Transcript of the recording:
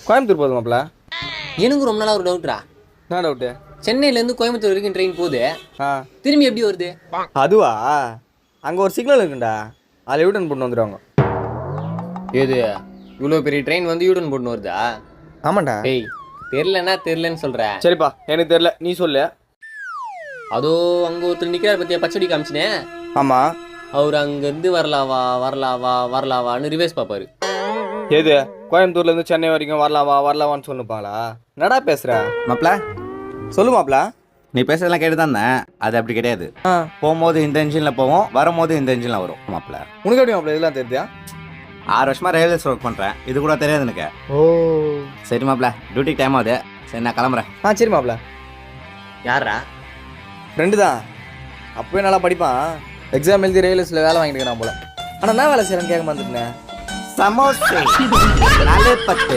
கோயம்புத்தூர் போதும் மாப்பிள எனக்கு ரொம்ப நாளாக ஒரு டவுட்ரா என்ன டவுட்டு சென்னையிலேருந்து கோயம்புத்தூர் வரைக்கும் ட்ரெயின் போகுது. ஆ. திரும்பி எப்படி வருது? அதுவா? அங்கே ஒரு சிக்னல் இருக்குண்டா. அதில் யூட்டன் போட்டு வந்துடுவாங்க ஏது இவ்வளோ பெரிய ட்ரெயின் வந்து யூடன் போட்டுன்னு வருதா? ஆமாண்டா. டேய் தெரிலன்னா தெரிலன்னு சொல்ற. சரிப்பா எனக்கு தெரியல. நீ சொல்லு. அதோ அங்க ஒருத்தர் நிக்கிறார் பத்தியா? பச்சடி காமிச்சினே ஆமாம் அவர் அங்கிருந்து வரலாவா வரலாவா வரலாவான்னு ரிவேஸ் பார்ப்பாரு. எது? கோயம்புத்தூர்லேருந்து சென்னை வரைக்கும் வரலாவா வரலாவான்னு சொல்லுப்பாங்களா என்னடா பேசுகிற மாப்ள சொல்லு மாப்பிள நீ பேசுறதெல்லாம் கேட்டு தான் இருந்தேன். அது அப்படி கிடையாது. ஆ. போகும்போது இந்த இன்ஜினில் போவோம் வரும்போது இந்த இன்ஜினில் வரும் மாப்ள. உனக்கு எப்படி மாப்பிள இதெல்லாம் தெரியுதா? ஆறு வருஷமா ரயில்வேஸ் ஒர்க் பண்ணுறேன் இது கூட தெரியாது எனக்கு. ஓ. சரி மாப்ள டியூட்டிக்கு டைம் ஆகுது. சரி நான் கிளம்புறேன். ஆ சரி மாப்பிள யாரா ஃப்ரெண்டு தான் அப்போயே நல்லா படிப்பான். எக்ஸாம் எழுதி ரயில்வேஸில் வேலை வாங்கிட்டு நான் போல. ஆனால் என்ன வேலை செய்கிறேன்னு கேட்க மாட்டேன் ಸಮೋಸೆ ನಾಳೆ ಪತ್ತೆ